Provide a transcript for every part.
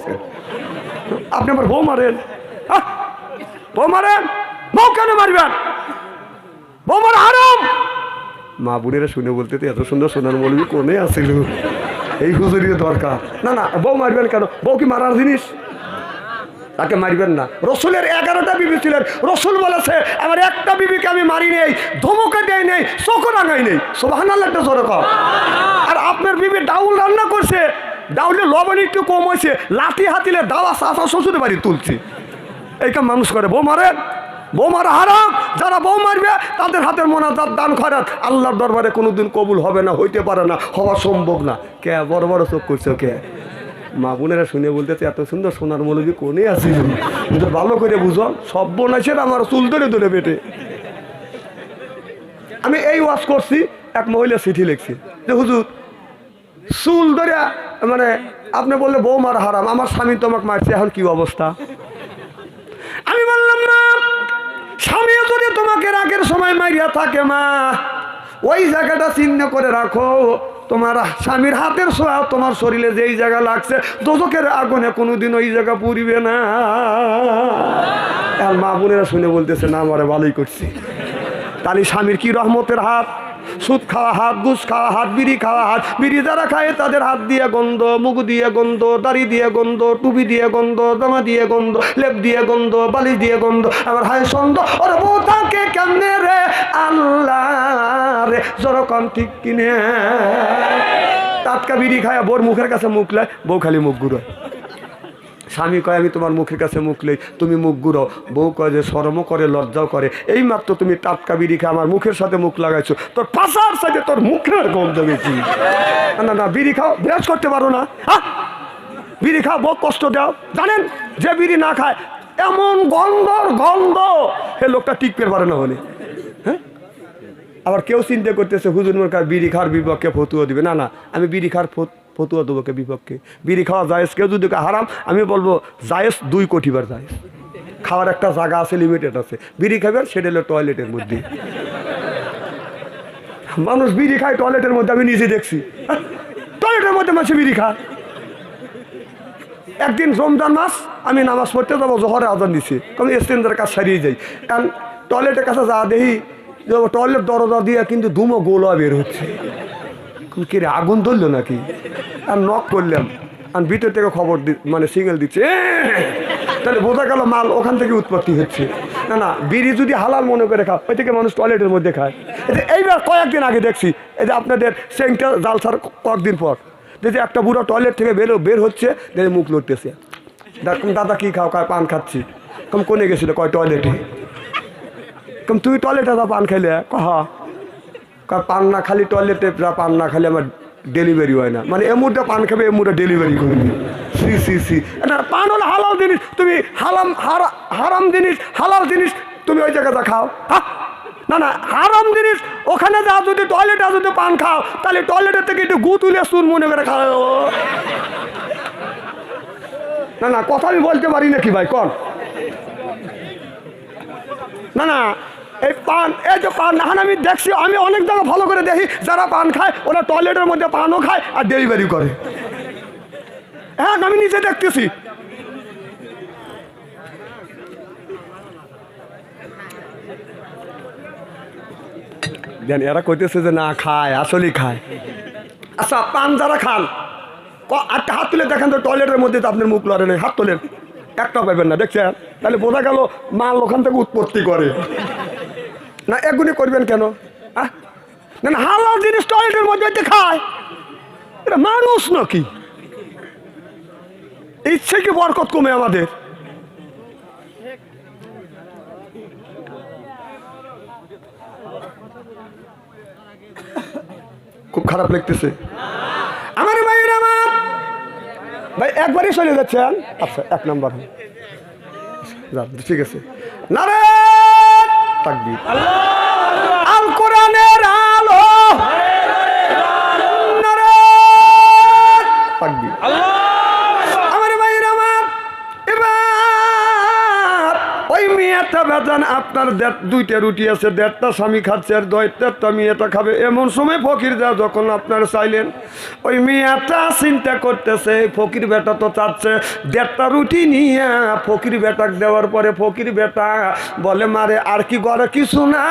দেখছেন আপনি আমার বউ মারেন! বউ মারেন? বউ কেন মারবেন? বউ মার হারাম! মা বোনেরা শুনে বলতে এত সুন্দর সোনার মৌলবি কোনে আসিল? এই হুজুরিও দরকার। না না, বউ মারবেন কেন? বউ কি মারার জিনিস? তাকে মারবেন না। রসুলের এগারোটা বিবি ছিলেন। রসুল বলেছে, আমার একটা বিবিকে আমি মারি নেই, ধমকে দেয় নেই চোখ রাঙাই নেই। সোভান একটা জোরে কম আর আপনার বিবি ডাউল রান্না করছে ডাউলে লবণ একটু কম হয়েছে, লাঠি হাতিলে দাওয়া চাষা শ্বশুর বাড়ি তুলছে। এই কাম মানুষ করে, বউ বউ মারা হারাম যারা বউ মারবে, তাদের হাতের মোনাজাত দান খরাত আল্লাহর দরবারে কোনোদিন কবুল হবে না, হইতে পারে না, হওয়া সম্ভব না। কে বড় বড় চোখ করছ কে মা বোনেরা শুনে বলতেছে, এত সুন্দর সোনার মৌলবি কোনে আসিল কিন্তু ভালো করে বুঝো, সব বোনাইছে আমার চুল ধরে ধরে বেটে। আমি এই ওয়াশ করছি, এক মহিলা চিঠি লিখছি, যে, হুজুর, চুল ধরে মানে আপনি বললে বউ মার হারাম, আমার স্বামী তোমাকে মারছে, এখন কি অবস্থা? আমি বললাম না স্বামী যদি তোমাকে রাগের সময় মারিয়া থাকে, মা, ওই জায়গাটা চিহ্ন করে রাখো। তোমার স্বামীর হাতের সোয়া তোমার শরীরে যেই জায়গা লাগছে দোজকের আগুনে কোনোদিন ওই জায়গা পুরিবে না। আর মা বোনেরা শুনে বলতেছে, না আমারে ভালোই করছি। তাহলে স্বামীর কি রহমতের হাত? সুদ খাওয়া হাত, ঘুষ খাওয়া হাত, বিড়ি খাওয়া হাত। বিড়ি যারা খায় তাদের হাত দিয়ে গন্ধ, মুখ দিয়ে গন্ধ, দাড়ি দিয়ে গন্ধ, টুপি দিয়ে গন্ধ জামা দিয়ে গন্ধ, লেপ দিয়ে গন্ধ বালি দিয়ে গন্ধ। আমার হায় সন্দ, ওর বউ তাকে কেমনে রে? আল্লাহ রে জরকম ঠিক কিনে। টাটকা বিড়ি খায়, বোর মুখের কাছে মুখ লাই বউ খালি মুখ ঘুরোয়। স্বামী কয়, আমি তোমার মুখের কাছে মুখ লই তুমি মুখ গুড়ো বউ কয় যে শরমও করে, লজ্জাও করে। এই মাত্র তুমি টাটকা বিড়ি খেয়ে আমার মুখের সাথে মুখ লাগাইছো। তোর পাশার সাথে তোর মুখের গন্ধ বেশি। না না বিড়ি খাও, বিরাজ করতে পারো না। হ্যাঁ বিড়ি খাও বহু কষ্ট দাও। জানেন, যে বিড়ি না খায়, এমন গন্ধর গন্ধ। সে লোকটা টিকতে পারে না হলে। হ্যাঁ? আবার কেউ চিন্তা করতেছে, হুজুর মোরকার বিড়ি খাওয়ার বিপক্ষে ফতুয়া দিবে। না না, আমি বিড়ি খাওয়ার ফতুয়া দেবো কে বিপক্ষে? বিড়ি খাওয়া জায়েজ? কেউ যদি হারাম, আমি বলব জায়েজ দুই কোটিবার জায়েজ। খাওয়ার একটা জায়গা আছে লিমিটেড আছে। বিড়ি খাবেন সেটা হলো টয়লেটের মধ্যে। মানুষ বিড়ি খায় টয়লেটের মধ্যে, আমি নিজে দেখছি। টয়লেটের মধ্যে মাসে বিড়ি খায়। একদিন রমজান মাস, আমি নামাজ পড়তে যাব জহরে আজান দিছি। আমি স্ট্যান্ডের কাজ সারিয়ে যাই। কারণ টয়লেটের কাছে যা দেখি টয়লেট দরজা দিয়ে কিন্তু ধুমো গোলা বের হচ্ছে। কি রে, আগুন ধরলো নাকি? আর নক করলাম। আর ভিতর থেকে খবর দি মানে সিঙ্গেল দিচ্ছে তাহলে বোঝা গেল মাল ওখান থেকে উৎপত্তি হচ্ছে। না না, বিড়ি যদি হালাল মনে করে খাও ওই থেকে মানুষ টয়লেটের মধ্যে খায়। যে এইবার কয়েকদিন আগে দেখছি, এই যে আপনাদের সেন্টার জালসার কয়েকদিন পর দেখি একটা বুড়ো টয়লেট থেকে বেরো বের হচ্ছে দেখে মুখ লড়তেছে। দাদা, কি খাও? কয়, পান খাচ্ছি। কম, কোনে গেছিল? কয় টয়লেটে কম, তুই টয়লেটে যা পান খাইলে? কহ কয় পান না খালি টয়লেটে পান না খালি আমার ডেলিভারি হয় না। মানে এমুরটা পান খাবে এমুরটা ডেলিভারি করবি সি সি সি। না পান হলো হালাল জিনিস, তুমি হালাম, হারা- হারাম জিনিস, হালাল জিনিস, তুমি ওই জায়গাটা খাও। না না, হারাম জিনিস, ওখানে যা যদি টয়লেটে যদি পান খাও, তাহলে টয়লেটের থেকে একটু গু তুলে সুন মনে করে খাও। না না, কথা আমি বলতে পারি নাকি ভাই? কন। না না এই পান, এই যে পান, এখন আমি দেখছি, আমি অনেক জায়গা ভালো করে দেখি, যারা পান খায়, ওরা টয়লেটের মধ্যে পানও খায় আর ডেলিভারি করে। হ্যাঁ আমি নিজে দেখতেছি। এরা কইতেছে যে না, খায়, আসলেই খায়। আচ্ছা পান যারা খান একটা হাত তুলে দেখেন তো টয়লেটের মধ্যে তো আপনার মুখ লড়ে হাত তোলেন। একটা পাবেন না, দেখছেন? তাহলে বোঝা গেল, মাল ওখান থেকে উৎপত্তি করে। না এগুলি করবেন কেন? না না, হালাল জিনিস টয়লেটের মধ্যে খায়, এটা মানুষ নাকি? ইচ্ছে কি বরকত কমে আমাদের? খুব খারাপ লাগতেছে। আমার ভাইয়ের আমার। ভাই, একবারই চলে যাচ্ছেন? আচ্ছা এক নম্বর। ঠিক আছে। নারে তাকবীর আল কোরআনের আলো তাকবীর মেয়েটা বেজান আপনার দুইটা রুটি আছে, দেড়টা স্বামী খাচ্ছে, আর দয়টারটা মেয়েটা খাবে। এমন সময় ফকির দেওয়া যখন আপনার চাইলেন, ওই মেয়েটা চিন্তা করতেছে ফকির বেটা তো চাচ্ছে দেড়টা রুটি নিয়ে, ফকির বেটাক দেওয়ার পরে ফকির বেটা বলে, মারে, আর কি ঘরে কিছু না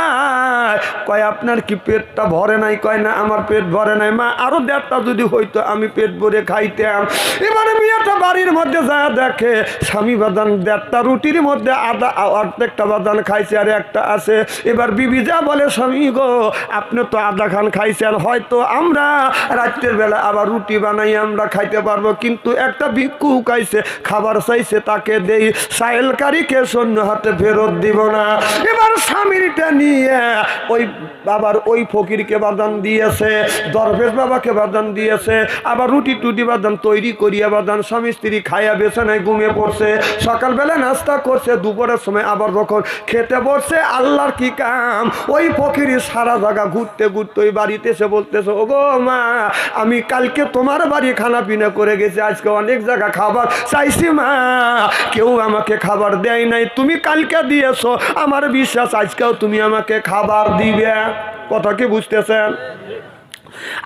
কয়, আপনার কি পেটটা ভরে নাই? কয়, না, আমার পেট ভরে নাই। মা, আরও দেড়টা যদি হইতো, আমি পেট ভরে খাইতাম। এবারে মেয়েটা বাড়ির মধ্যে যা দেখে স্বামী বাদান দেড়টা রুটির মধ্যে আধা অর্ধেকটা বাদান খাইছে আর একটা আছে। এবার বিবি যা বলে স্বামী গো, আপনি তো আধা খান খাইছেন, হয়তো আমরা রাত্রের বেলা আবার রুটি বানাই, আমরা খাইতে পারব, কিন্তু একটা ভিক্ষু খাইছে, খাবার চাইছে তাকে দেই, সাইলকারীকে সৈন্য হাতে ফেরত দিব না। এবার স্বামীরটা নিয়ে ওই বাবার ওই ফকিরকে বাদান দিয়েছে, দরবেশ বাবাকে বাদান দিয়েছে, আবার রুটি টুটি বাদান তৈরি করিয়া বাদান স্বামী স্ত্রী খাইয়া বেছে নাই ঘুমিয়ে পড়ছে। সকালবেলা নাস্তা করছে, দুপুরের সময় আবার যখন খেতে বসছে আল্লাহর কি কাম? ওই ফকির সারা জায়গা ঘুরতে ঘুরতে ওই বাড়িতে এসে বলতেছে ও গো মা, আমি কালকে তোমার বাড়ি খানা পিনা করে গেছি, আজকে অনেক জায়গা খাবার চাইছি মা। কেউ আমাকে খাবার দেয় নাই, তুমি কালকে দিয়েছ। আমার বিশ্বাস, আজকেও তুমি আমাকে খাবার দিবে। কথা কি বুঝতেছেন?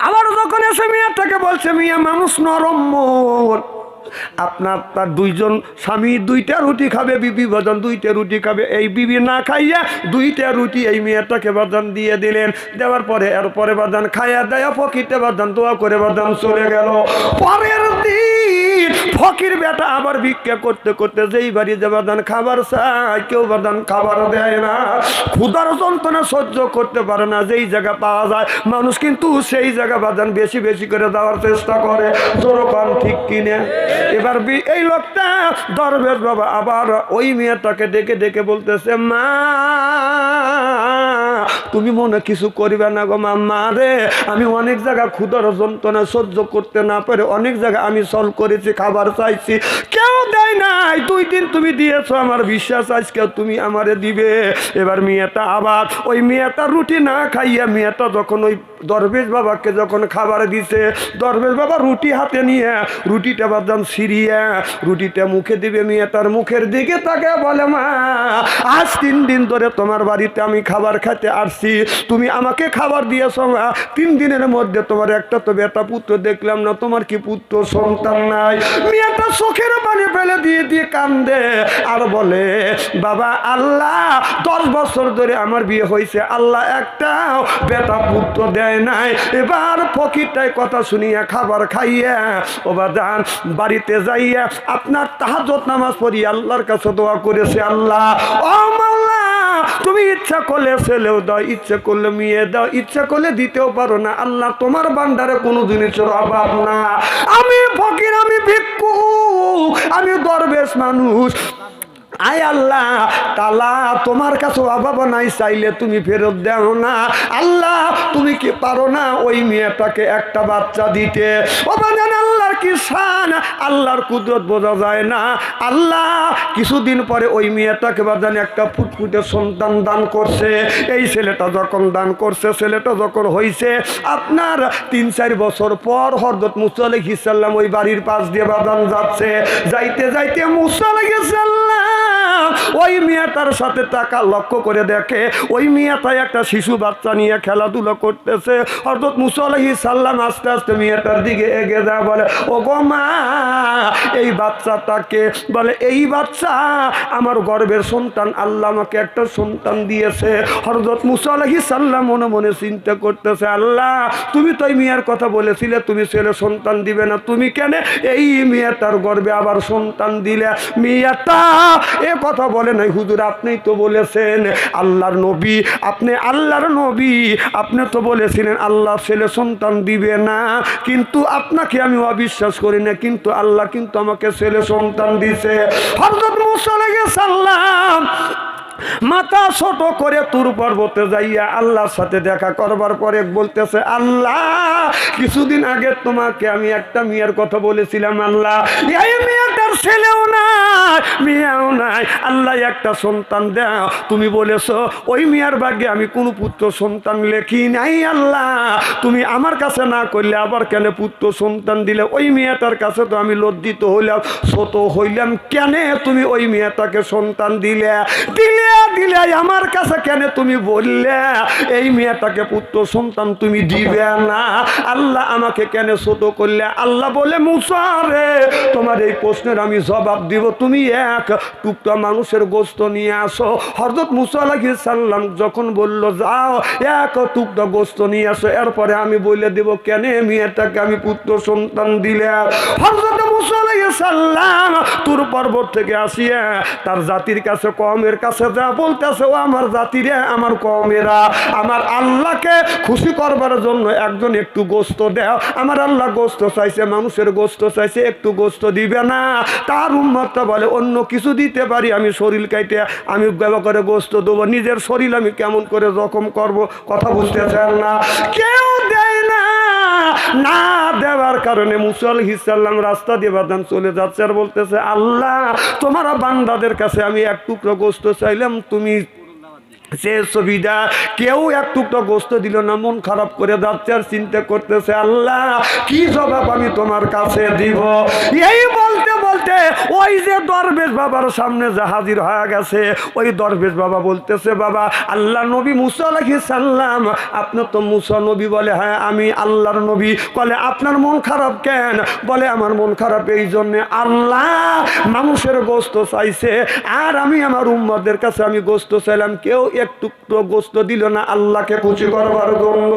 আবার যখন এসে মেয়েটাকে বলছে, মিয়া, মানুষ নরম মন। আপনার তার দুইজন স্বামী দুইটা রুটি খাবে, বিবি ভজন দুইটা রুটি খাবে, এই বিবি না খাইয়া দুইটা রুটি এই মেয়েটাকে বাদান দিয়ে দিলেন। দেওয়ার পরে এরপরে বাদান খাইয়া দেয়া ফকিরতে বাদান দোয়া করে বাদান চলে গেল। পরের দিন ফকির বেটা আবার ভিক্ষা করতে করতে যেই বাড়ি যে বাদান খাবার চায়, কেউ বাদান খাবার দেয় না। ক্ষুধার যন্ত্রণা সহ্য করতে পারে না, যেই জায়গা পাওয়া যায়। মানুষ কিন্তু সেই জায়গা বাদান বেশি বেশি করে দেওয়ার চেষ্টা করে জোরকান ঠিক কিনে। এবার এই লোকটা দরবেশ বাবা আবার ওই মেয়েটাকে ডেকে ডেকে বলতেছে, মা তুমি মনে কিছু করিবে না গো মাম্মা রে। আমি অনেক জায়গা ক্ষুদর যন্ত্রণা সহ্য করতে না পারে অনেক জায়গায় আমি সল করেছি, খাবার চাইছি। কেউ দেয় নাই। দুই দিন তুমি দিয়েছ আমার বিশ্বাস আজকে তুমি আমারে দিবে। এবার মেয়েটা আবার, ওই মেয়েটা রুটি না খাইয়া মেয়েটা যখন ওই দরবেশ বাবাকে যখন খাবার দিছে, দরবেশ বাবা রুটি হাতে নিয়ে, রুটিটা বাদাম সিরিয়া রুটিটা মুখে দিবে মেয়েটার মুখের দিকে তাকে বলে, মা, আজ তিন দিন ধরে তোমার বাড়িতে আমি খাবার খেতে আসছি। তুমি আমাকে খাবার দিয়েছ, মা। তিন দিনের মধ্যে তোমার একটা তো বেটা পুত্র দেখলাম না, তোমার কি পুত্র সন্তান নাই? মেয়েটা চোখের পানি ফেলে দিয়ে দিয়ে কান্দে আর বলে, বাবা, আল্লাহ, দশ বছর ধরে আমার বিয়ে হয়েছে। আল্লাহ একটাও বেটা পুত্র দেয় নাই। এবার ফকিরটাই কথা শুনিয়া খাবার খাইয়া, ও বাদান বাড়িতে যাইয়া আপনার তাহাজত নামাজ পড়ি, আল্লাহর কাছে দোয়া করেছে আল্লাহ। ও ইচ্ছা করলে ছেলেও দাও, ইচ্ছা করলে মেয়ে দাও, ইচ্ছা করলে দিতেও পারো না। আল্লাহ, তোমার বান্দারে কোনো জিনিসের অভাব না। আমি ফকির, আমি ভিক্ষু, আমি দরবেশ মানুষ। আয় আল্লাহ, তালা, তোমার কাছে অভাব নাই, চাইলে তুমি ফেরত দেও না। আল্লাহ তুমি কি পারো না ওই মেয়েটাকে একটা বাচ্চা দিতে? আল্লাহর কি শান? আল্লাহর কুদরত বোঝা যায় না। আল্লাহ কিছুদিন পরে ওই মেয়েটাকে বাজান একটা ফুটফুটে সন্তান দান করছে। এই ছেলেটা যখন দান করছে, ছেলেটা যখন হয়েছে আপনার তিন, চার বছর পর হরদত মুসাল্লাহ হিসাল্লাম ওই বাড়ির পাশ দিয়ে বাদান যাচ্ছে। যাইতে যাইতে মুসাল্লাহ ওই মেয়েটার সাথে টাকা লক্ষ্য করে দেখে, ওই মেয়েটাই একটা শিশু বাচ্চা নিয়ে খেলাধুলা করতেছে। হরদত মুসাল্লাহি সাল্লাম আস্তে আস্তে মেয়েটার দিকে এগিয়ে যায়, বলে ও গো মা, এই বাচ্চাটাকে, বলে, এই বাচ্চা আমার গর্বের সন্তান, আল্লাহ আমাকে একটা সন্তান দিয়েছে। হরদত মুসাল্লাহি সাল্লাম মনে মনে চিন্তা করতেছে, আল্লাহ, তুমি তো এই মেয়ের কথা বলেছিলে, তুমি ছেলে সন্তান দিবে না, তুমি কেন এই মেয়েটার গর্বে আবার সন্তান দিলে? মেয়েটা এ কথা বলে নাই, হুজুর আপনি তো বলেছেন আল্লাহর নবী, আপনি আল্লাহর নবী, আপনি তো বলেছিলেন আল্লাহ ছেলে সন্তান দিবে না, কিন্তু আপনাকে আমি অবিশ্বাস করি না, কিন্তু আল্লাহ কিন্তু আমাকে ছেলে সন্তান দিছে। হরদত মুসা লেগে সাল্লাম মাথা ছোট করে তুর পর্বতে যাইয়া আল্লাহর সাথে দেখা করবার পরে বলতেছে, আল্লাহ, কিছুদিন আগে তোমাকে আমি একটা মেয়ের কথা বলেছিলাম, আল্লাহ, এই মেয়েটার ছেলেও নাই, মেয়েও নাই। আল্লাহ একটা সন্তান দাও তুমি বলেছ, ওই মিয়ার ভাগ্যে আমি কোনো পুত্র সন্তান লেখি নাই, আল্লাহ। তুমি আমার কাছে না করলে আবার কেন পুত্র সন্তান দিলে? ওই মেয়েটার কাছে তো আমি লজ্জিত হইলাম, ছোট হইলাম কেন তুমি ওই মেয়েটাকে সন্তান দিলে? দিলে দিলে আমার কাছে কেন তুমি বললে? এই মেয়েটাকে পুত্র সন্তান তুমি দিবে না। আল্লাহ আমাকে কেন ছোট করলে? আল্লাহ বলে মুসারে তোমার এই প্রশ্নের আমি জবাব দিব, তুমি এক টুকটা মানুষের গোস্ত নিয়ে আসো। হরদত মুসা আলাইহিস সাল্লাম যখন বলল, যাও, এক টুকটা গোস্ত নিয়ে আসো। এরপরে আমি বলে দেব, কেন মেয়েটাকে আমি পুত্র সন্তান দিলে? হরদত তুর পর্বত থেকে আসিয়া তার জাতির কাছে কমের কাছে যা বলতেছে, ও আমার জাতিরে, আমার কমেরা আমার আল্লাহকে খুশি করবার জন্য একজন একটু গোস্ত দেও। আমার আল্লাহ গোস্ত চাইছে, মানুষের গোস্ত চাইছে, একটু গোস্ত দিবে না। তার উম্মতটা বলে, অন্য কিছু দিতে পারি, আমি শরীর কাইতে আমি ব্যবহার করে গোস্ত দেবো, নিজের শরীর আমি কেমন করে জখম করব, কথা বুঝতেছেন না? কেউ দেয় না দেওয়ার কারণে মুসাল হিসাল্লাম রাস্তা দিয়ে বাদান চলে যাচ্ছে আর বলতেছে, আল্লাহ, তোমার বান্দাদের কাছে আমি এক টুকরো চাইলাম, তুমি সে সুবিধা। কেউ এক টুকরো গোস্ত দিল না, মন খারাপ করে যাচ্ছে আর চিন্তা করতেছে, আল্লাহ, কি জবাব আমি তোমার কাছে দিব? এই বলতে বলতে ওই যে দরবেশ বাবার সামনে যে হাজির হয়ে গেছে, ওই দরবেশ বাবা বলতেছে, বাবা আল্লাহ নবী মুসা আলাইহিস সাল্লাম আপনার তো মুসা নবী বলে হ্যাঁ আমি আল্লাহর নবী। বলে, আপনার মন খারাপ কেন? বলে, আমার মন খারাপ এই জন্যে আল্লাহ মানুষের গোস্ত চাইছে, আর আমি আমার উম্মাদের কাছে আমি গোস্ত চাইলাম, কেউ গোস্ত দিল না আল্লাহকে খুশি করবার জন্য।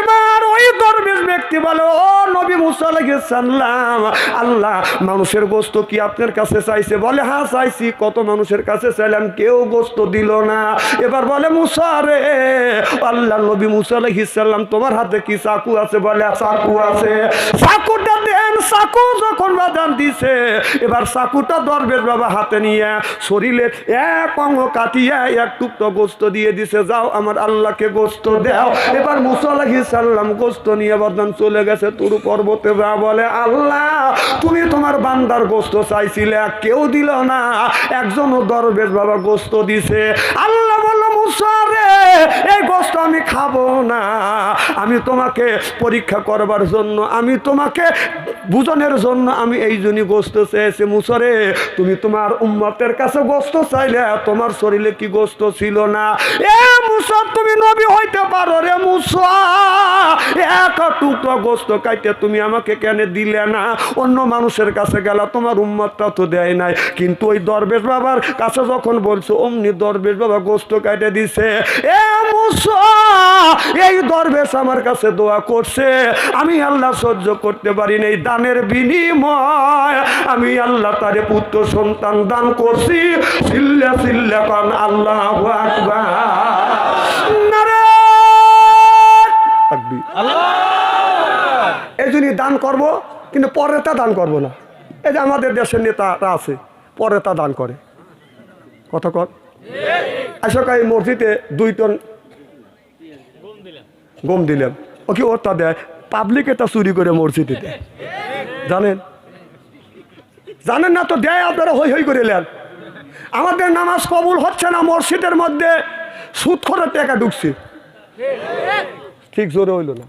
এবার ওই দরবেশ ব্যক্তি ও নবী আল্লাহ, মানুষের গোস্ত কি আপনার কাছে চাইছে? বলে হ্যাঁ চাইছি। কত মানুষের কাছে চাইলাম, কেউ গোস্ত দিল না। এবার বলে, মুসা রে, আল্লাহ, নবী মুসা আলাইহিস তোমার হাতে কি চাকু আছে? বলে, চাকু আছে। চাকুটা দেন যখন বাজান দিছে, এবার চাকুটা দরবেশ বাবা হাতে নিয়ে শরীরে এক অঙ্গ কাটিয়ে এক টুকটো গোস্ত দিয়ে দিছে, যাও আমার আল্লাহকে গোস্ত এবার সাল্লাম গোস্ত নিয়ে বাদান চলে গেছে, তুরু পর্বতে যা বলে আল্লাহ, তুমি তোমার বান্দার গোস্ত চাইছিলে কেউ দিল না। একজনও দরবেশ বাবা গোস্ত দিছে। আল্লাহ বলল মুসা এই গোস্ত আমি খাব না। আমি তোমাকে পরীক্ষা করবার জন্য, আমি তোমাকে বুঝনের জন্য আমি এই জন্যই গোস্ত চেয়েছি মুসরে। তুমি তোমার উম্মতের কাছে গোস্ত চাইলে, তোমার শরীরে কি গোস্ত ছিল না? এ মুসা তুমি নবী হইতে পারো রে মুসা এক টুকরো গোস্ত কাইতে তুমি আমাকে কেন দিলে না? অন্য মানুষের কাছে গেলা তোমার উম্মতটা তো দেয় নাই। কিন্তু ওই দরবেশ বাবার কাছে যখন বলছো, অমনি দরবেশ বাবা গোস্ত কাটে দিছে, এ এই দরবেশ আমার কাছে দোয়া করছে। আমি আল্লাহ সহ্য করতে পারি না এই দানের বিনিময়। আমি আল্লাহ তারে পুত্র সন্তান দান করছি। সিল্লা সিল্লা কান, আল্লাহ এই দান করব, কিন্তু পরে তা দান করব না। এই যে আমাদের দেশের নেতারা আছে, পরে তা দান করে। কত কর আশোকা এই মসজিদে দুই টন গম দিলাম ও কি ওরটা দেয়? পাবলিক এটা চুরি করে মসজিদে জানেন? জানেন না তো দেয় আপনারা হই হই করে নেন। আমাদের নামাজ কবুল হচ্ছে না মসজিদের মধ্যে সুদ করে টাকা ঢুকছে। ঠিক জোরে হইল না।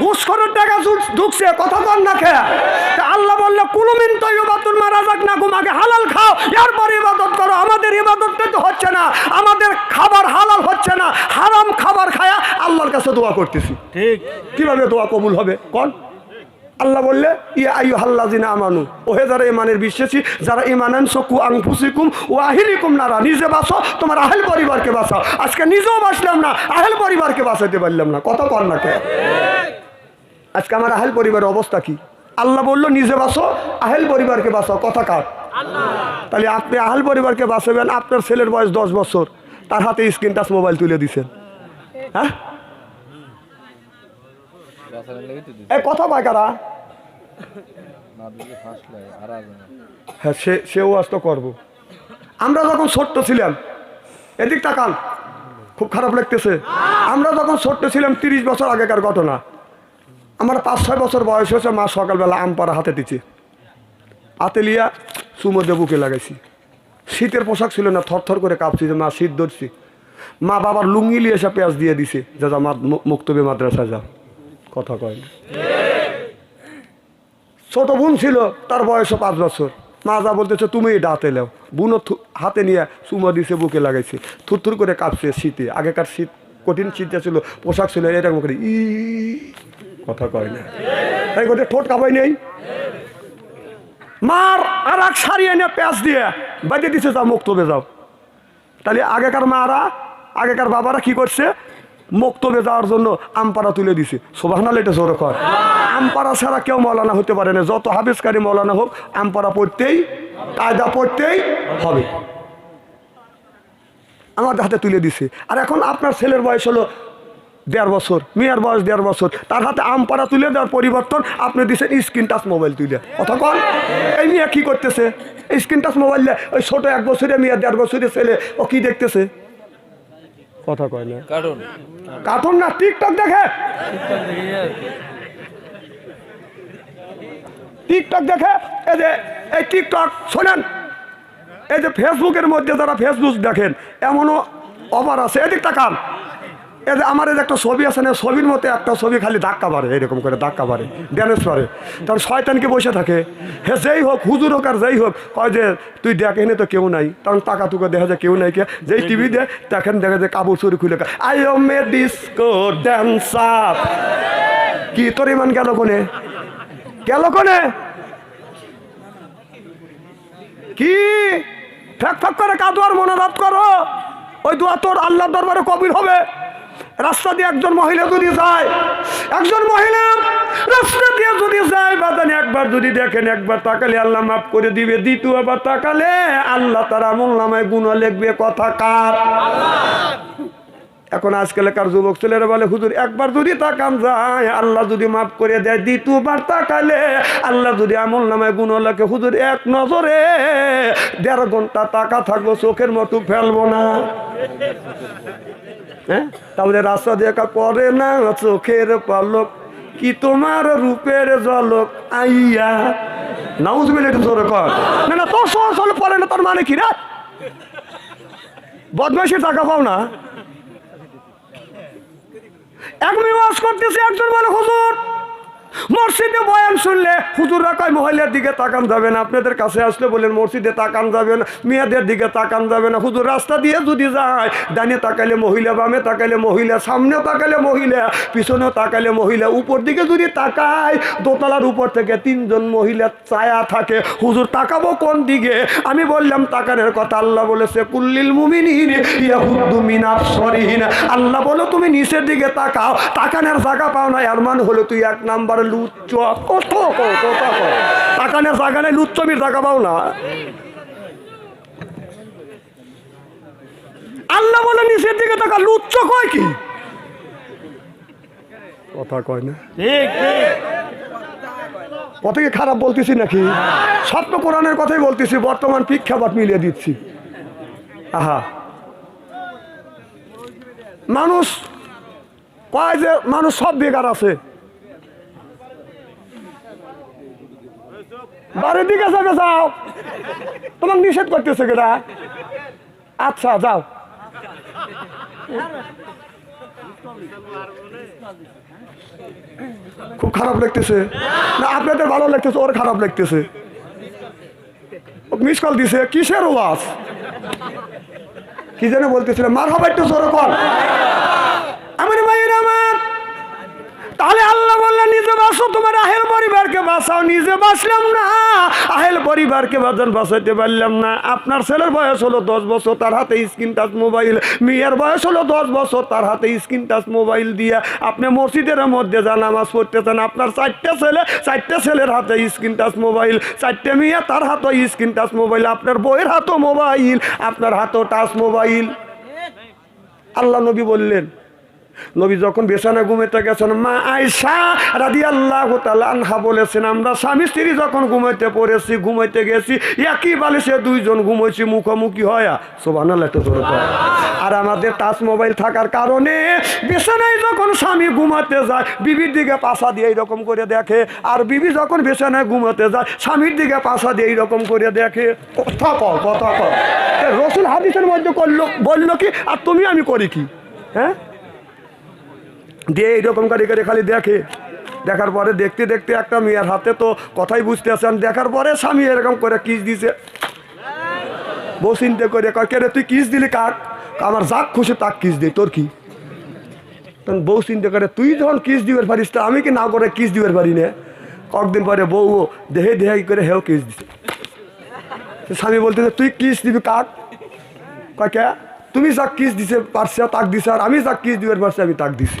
ঘুষখোরের টাকা ঢুক- ঢুকছে, কথা বল না খেয়া তা আল্লাহ বললে কোনো মিন তো মারা যাক না ঘুমাকে, হালাল খাও, এরপর ইবাদত করো, আমাদের ইবাদতটা তো হচ্ছে না। আমাদের খাবার হালাল হচ্ছে না। হারাম খাবার খায়া আল্লাহর কাছে দোয়া করতেছি। ঠিক। কীভাবে দোয়া কবুল হবে? কোন? আল্লাহ বললে ইয়া আইয়ু হাল্লাজিনা আমানু। ওহে যারা ইমানের বিশ্বাসী যারা ইমানান সকু আংফুসিকুম ও আহিলিকুম নারা নিজে বাঁচো তোমার আহেল পরিবারকে বাঁচাও। আজকে নিজেও বাঁচলাম না আহেল পরিবারকে বাঁচাতে পারলাম না। কত কর না কে? আজকে আমার আহেল পরিবারের অবস্থা কি? আল্লাহ বলল নিজে বাঁচো আহেল পরিবারকে বাঁচাও। কথা কার? তাহলে আপনি আহেল পরিবারকে বাঁচাবেন। আপনার ছেলের বয়স দশ বছর। তার হাতে স্ক্রিন টাচ মোবাইল তুলে দিছেন। হ্যাঁ? কথা পায় কারা? হ্যাঁ সে, সেও আজ তো করব। আমরা যখন ছোট্ট ছিলাম, এদিক তাকান, খুব খারাপ লাগতেছে। আমরা যখন ছোট্ট ছিলাম, তিরিশ বছর আগেকার ঘটনা। আমার পাঁচ ছয় বছর বয়স হয়েছে, মা সকালবেলা আম পাড়া হাতে দিচ্ছে হাতে সুমদে বুকে লাগাইছি। শীতের পোশাক ছিল না থর থর করে কাঁপছি যে মা শীত ধরছি। মা বাবার লুঙ্গি নিয়ে এসে পেঁয়াজ দিয়ে দিছে, যা যা মুক্তবে মাদ্রাসা যা। কথা কয় না। ছোট বোন ছিল, তার বয়সও পাঁচ বছর। মা যা বলতেছে তুমি হাতে লেও বুনও হাতে নিয়ে চুমা দিছে, বুকে লাগাইছে। থুরথুর করে কাঁপছে শীতে। আগেকার শীত, কঠিন শীতটা ছিল, পোশাক ছিল, এরকম করে ই কথা কয় না তাই গোটে ঠোঁট কাঁপাই নেই মার, আর এক শাড়ি এনে প্যাঁচ দিয়ে বাইরে দিছে, যাও মুক্তবে যাও। তাহলে আগেকার মারা, আগেকার বাবারা কি করছে? মুক্তবে যাওয়ার জন্য আমপাড়া তুলে দিছে। সোভানাল এটা জোরে কর। আমপাড়া ছাড়া কেউ মৌলানা হতে পারে না। যত হাফিজকারী মৌলানা হোক, আমপাড়া পড়তেই, কায়দা পড়তেই হবে। আমার হাতে তুলে দিছে। আর এখন আপনার ছেলের বয়স হলো দেড় বছর মেয়ের বয়স দেড় বছর। তার হাতে আম পাড়া তুলে দেওয়ার পরিবর্তন আপনি দিচ্ছেন স্ক্রিন টাচ মোবাইল তুলে। অতক্ষণ এই মেয়ে কী করতেছে? স্ক্রিন টাচ মোবাইল দিয়ে ওই ছোটো এক বছরে মেয়ে দেড় বছরের ছেলে ও কি দেখতেছে? কথা কয় না। কার্টুন। না টিকটক দেখে। টিকটক দেখে এই যে এই টিকটক শোনেন। এই যে ফেসবুকের মধ্যে যারা ফেসবুক দেখেন এমনও অফার আছে। এদিক তাকান। যে আমার একটা ছবি আছে না, ছবির মধ্যে একটা ছবি খালি ধাক্কা পারে এরকম করে ধাক্কা পারে ড্যামেজ করে তার শয়তানকে বসে থাকে? হে যেই হোক, হুজুর হোক আর যেই হোক, কয় যে, তুই দেখ, এনে তো কেউ নাই। কারণ টাকা টুকা দেখা যায় কেউ নাই কে? যেই টিভি দে দেখেন, দেখা যায় কাপড় চুরি খুলে I am a disco dancer কি তোর ইমান গেল কোনে? গেল কোনে? কি? ফেক ফেক করে কাদুয়ার মনোরাত করো। ওই দোয়া তোর আল্লাহ দরবারে কবির হবে। রাস্তা দিয়ে একজন মহিলা যদি যায়, একজন মহিলা রাস্তা দিয়ে যদি যায়, বাদানি একবার যদি দেখেন, একবার তাকালে আল্লাহ মাফ করে দিবে দ্বিতীয়বার তাকালে আল্লাহ তার আমল নামায় গুণ লিখবে, কথা কার? এখন আজকালকার যুবক ছেলেরা বলে, হুজুর, একবার যদি তাকান যায়, আল্লাহ যদি মাফ করে দেয় দ্বিতীয়বার তাকালে আল্লাহ যদি আমল নামায় গুণ লাগে হুজুর, এক নজরে দেড় ঘণ্টা টাকা থাকব, চোখের মতো ফেলব না। হ্যাঁ? তাহলে রাস্তা দেখা পরে না চোখের পালক, কি তোমার রূপের জলক আইয়া। নাউজ মিলে জোরে কর। না না, তোর সহজ হলে পরে না, তোর মানে কি রে? বদমাসি টাকা পাও না। এক মিমাজ করতেছে, একজন বলে, হুজুর মসজিদে বয়ান শুনলে হুজুররা কয়, মহিলার দিকে তাকান যাবে না, আপনাদের কাছে আসলে বলেন মসজিদে তাকান যাবে না, মেয়েদের দিকে তাকান যাবে না। হুজুর, রাস্তা দিয়ে যদি যায়, ডানে তাকালে মহিলা, বামে তাকালে মহিলা, সামনে তাকালে মহিলা, পিছনে তাকালে মহিলা, উপর দিকে যদি তাকায়, দোতলার উপর থেকে তিনজন মহিলা ছায়া থাকে। হুজুর, তাকাবো কোন দিকে? আমি বললাম, তাকানের কথা আল্লাহ বলেছে, কুল্লিল মুমিনিন ইয়াহুদ্দু মিনার সরিহীন আল্লাহ বলো, তুমি নিচের দিকে তাকাও, তাকানের জায়গা পাও না এর মানে হলো তুই এক নাম্বারে লুচ্চ কত লুচ্চমির জায়গা পাও না। আল্লাহ বলে নিচের দিকে তাকা লুচ্চ কয় কি? কথা কয় না। কত কি খারাপ বলতেছি নাকি? সব তো কোরআনের কথাই বলতেছি বর্তমান প্রেক্ষাপট মিলিয়ে দিচ্ছি। আহা। মানুষ কয় যে মানুষ সব বেকার আছে। বাড়ির দিকে যাবে, যাও। তোমাকে নিষেধ করতেছে কেটা আচ্ছা যাও। খুব খারাপ লাগতেছে। না, আপনাদের ভালো লাগতেছে, ওর খারাপ লাগতেছে। মিস কল দিছে, কিসের ওয়াজ? কি যেন বলতেছিল মার হবে একটু জোরে কর আমার মায়ের আমার তাহলে আল্লাহ বললেন, নিজে বাঁচো, তোমার আহেল পরিবারকে বাঁচাও, নিজে বাঁচলাম না। আহেল পরিবারকে বাঁচান, বাঁচাইতে পারলাম না। আপনার ছেলের বয়স হলো দশ বছর, তার হাতে স্ক্রিন টাচ মোবাইল। মেয়ের বয়স হলো দশ বছর, তার হাতে স্ক্রিন টাচ মোবাইল দিয়ে আপনি মসজিদের মধ্যে যা নামাজ পড়তেছেন, আপনার চারটে ছেলে, চারটে ছেলের হাতে স্ক্রিন টাচ মোবাইল, চারটে মেয়ে, তার হাতে স্ক্রিন টাচ মোবাইল, আপনার বইয়ের হাতও মোবাইল, আপনার হাতও টাচ মোবাইল। আল্লাহ নবী বললেন নবী যখন বেসানা ঘুমাইতে গেছেন, মা আয়সা রাদি আল্লাহ আনহা বলেছেন, আমরা স্বামী স্ত্রী যখন ঘুমাইতে পড়েছি, ঘুমাইতে গেছি, একই বালিশে দুইজন ঘুমাইছি, মুখোমুখি হয়া। জোরে আর আমাদের টাচ মোবাইল থাকার কারণে বিছানায় যখন স্বামী ঘুমাতে যায়, বিবির দিকে পাশা দিয়ে এইরকম করে দেখে। আর বিবি যখন বিছানায় ঘুমাতে যায়, স্বামীর দিকে পাশা দিয়ে এইরকম করে দেখে। কথা কথা তা রসুল হাদিসের মধ্যে করল, বলল কি, আর তুমি, আমি করি কি? হ্যাঁ? দিয়ে এইরকম করে করে খালি দেখে। দেখার পরে দেখতে দেখতে একটা মেয়ের হাতে তো কথাই বুঝতে আসেন দেখার পরে স্বামী এরকম করে কিস দিছে। বউ চিন্তা করে কয় রে, তুই কিস দিলি কাক? আমার যাক খুশি, তাক কিস দিই। তোর কি? তখন বউ চিন্তা করে, তুই যখন কিস দিবার পারিস তা আমি কি না করে কিস দিবার পারি না? কয়েকদিন পরে বউ দেহে দেহে করে হেও কিস দিছে। স্বামী বলতে তুই কিস দিবি কাক? কয় তুমি যাক কিস দিছে, পারছে, তাক দিছে, আর আমি যাক কিস দিবার পারছি, আমি তাক দিছি।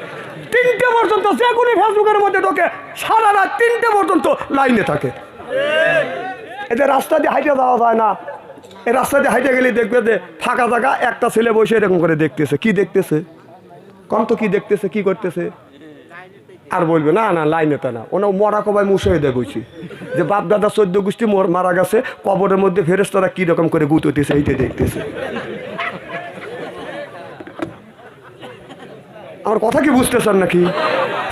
তিনটে পর্যন্ত, যে কোনো ফেসবুকের মধ্যে ঢোকে, সারা রাত তিনটে পর্যন্ত লাইনে থাকে। এদের রাস্তা দিয়ে হাইটে যাওয়া যায় না, এই রাস্তা দিয়ে হাইটে গেলে দেখবে যে ফাঁকা জায়গা, একটা ছেলে বসে এরকম করে দেখতেছে। কি দেখতেছে? কম তো কি দেখতেছে, কি করতেছে? আর বলবে, না না, লাইনে তো না। ওনা মরা কবাই মুছে দেখছি যে বাপ দাদা চোদ্দ গোষ্ঠী মোর, মারা গেছে, কবরের মধ্যে ফেরেস্তারা কি রকম করে গুততেছে এইটা দেখতেছে। আমার কথা কি বুঝতেছেন নাকি?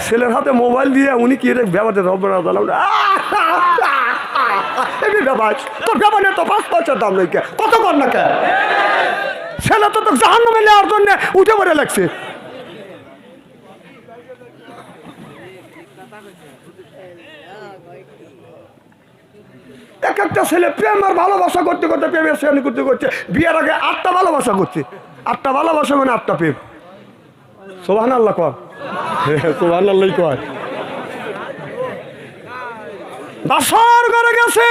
ছেলের হাতে মোবাইল দিয়ে উনি কি তোর পাঁচ দাম কে? না কে? ছেলে তো তো জাহান্ন জন্য উঠে লাগছে। এক একটা ছেলে প্রেম আর ভালোবাসা করতে করতে প্রেমের করতে করতে বিয়ের আগে আটটা ভালোবাসা করছে। আটটা ভালোবাসা মানে আটটা প্রেম। সোহান আল্লাহ কর। সোহান আল্লাহ কর। বাসর করে গেছে।